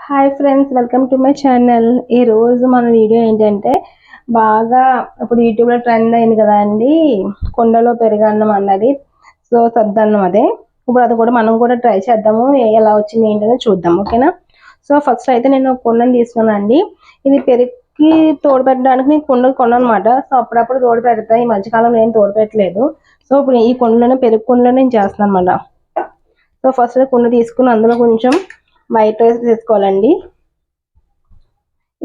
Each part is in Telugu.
Hi friends welcome to my channel ఈ రోజు మన వీడియో ఏంటంటే బాగా ఇప్పుడు యూట్యూబ్లో ట్రెండ్ అయింది కదా అండి. కుండలో పెరుగన్నం అన్నది. సో సద్దన్నం అదే. ఇప్పుడు అది కూడా మనం కూడా ట్రై చేద్దాము. ఎలా వచ్చింది ఏంటనే చూద్దాం ఓకేనా? సో ఫస్ట్ అయితే నేను ఒక తీసుకున్నాను అండి. ఇది పెరుగుకి తోడు పెట్టడానికి నేను కుండ కొన్నాను అనమాట సో అప్పుడప్పుడు తోడు పెడతా ఈ మధ్యకాలంలో నేను తోడు పెట్టలేదు సో ఇప్పుడు ఈ కుండలోనే పెరుగు కుండలో నేను చేస్తున్నాను అనమాట సో ఫస్ట్ కుండ తీసుకుని అందులో కొంచెం వైట్ రైస్ తీసుకోవాలండి.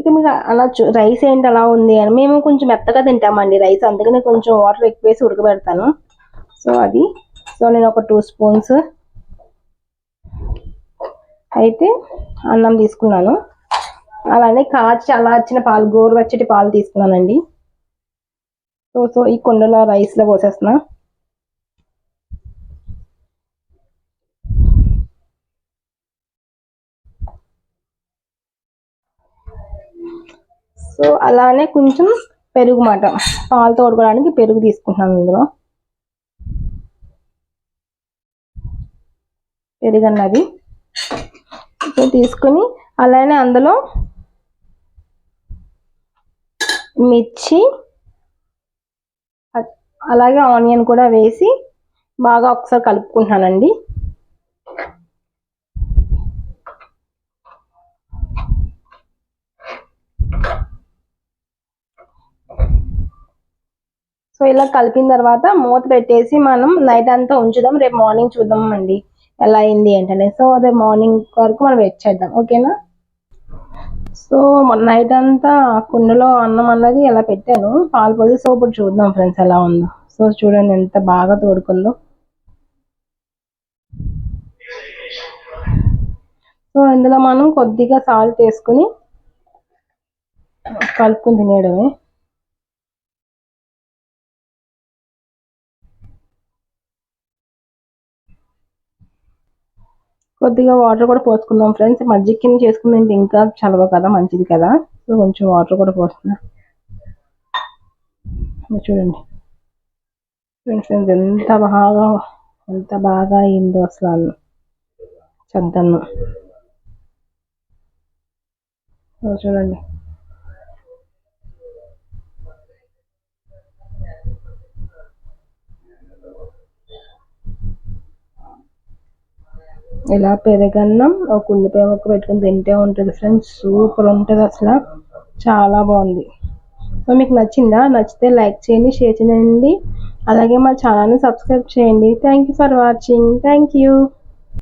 ఇక మీకు అలా రైస్ ఏంటి అలా ఉంది అని మేము కొంచెం మెత్తగా తింటామండి రైస్. అందుకని కొంచెం వాటర్ ఎక్కువ వేసి ఉడకబెడతాను. సో అది సో నేను ఒక టూ స్పూన్స్. అయితే అన్నం తీసుకున్నాను. అలానే కాచి అలా వచ్చిన పాలు గోరువెచ్చటి పాలు తీసుకున్నానండి. సో సో ఈ కుండలో రైస్లో పోసేస్తున్నా. సో అలానే కొంచెం పెరుగు మాట. పాలు తోడుకోవడానికి పెరుగు తీసుకుంటున్నాను ఇందులో. పెరుగు అన్నది తీసుకుని అలానే అందులో మిర్చి అలాగే ఆనియన్ కూడా వేసి బాగా ఒకసారి కలుపుకుంటున్నానండి. సో ఇలా కలిపిన తర్వాత మూత పెట్టేసి మనం నైట్ అంతా ఉంచుదాం. రేపు మార్నింగ్ చూద్దాం అండి ఎలా అయింది ఏంటనే సో రేపు మార్నింగ్ వరకు మనం వెయిట్ చేద్దాం. ఓకేనా? సో నైట్ అంతా కుండలో అన్నం అన్నది ఎలా పెట్టాను. పాలు పోసి సో ఇప్పుడు చూద్దాం ఫ్రెండ్స్ ఎలా ఉందో. సో చూడండి ఎంత బాగా తోడుకుందో. సో ఇందులో మనం కొద్దిగా సాల్ట్ వేసుకుని కలుపుకుని తినేయడమే. కొద్దిగా వాటర్ కూడా పోసుకుందాం ఫ్రెండ్స్ మజ్జిగ కింద చేసుకుంది ఇంకా చలవ కదా మంచిది కదా. సో కొంచెం వాటర్ కూడా పోస్తున్నా. చూడండి. ఫ్రెండ్స్ ఎంత బాగా ఎంత బాగా అయిందో అసలు. అన్నం చద్దన్నం చూడండి. ఇలా పెరగన్నం ఒక ఉల్లిపాయ ముక్క పెట్టుకుని తింటే ఉంటుంది ఫ్రెండ్స్ సూపర్ ఉంటుంది అసలు. చాలా బాగుంది. సో మీకు నచ్చిందా? నచ్చితే లైక్ చేయండి షేర్ చేయండి. అలాగే మా ఛానల్ని సబ్స్క్రైబ్ చేయండి. Thank you for watching thank you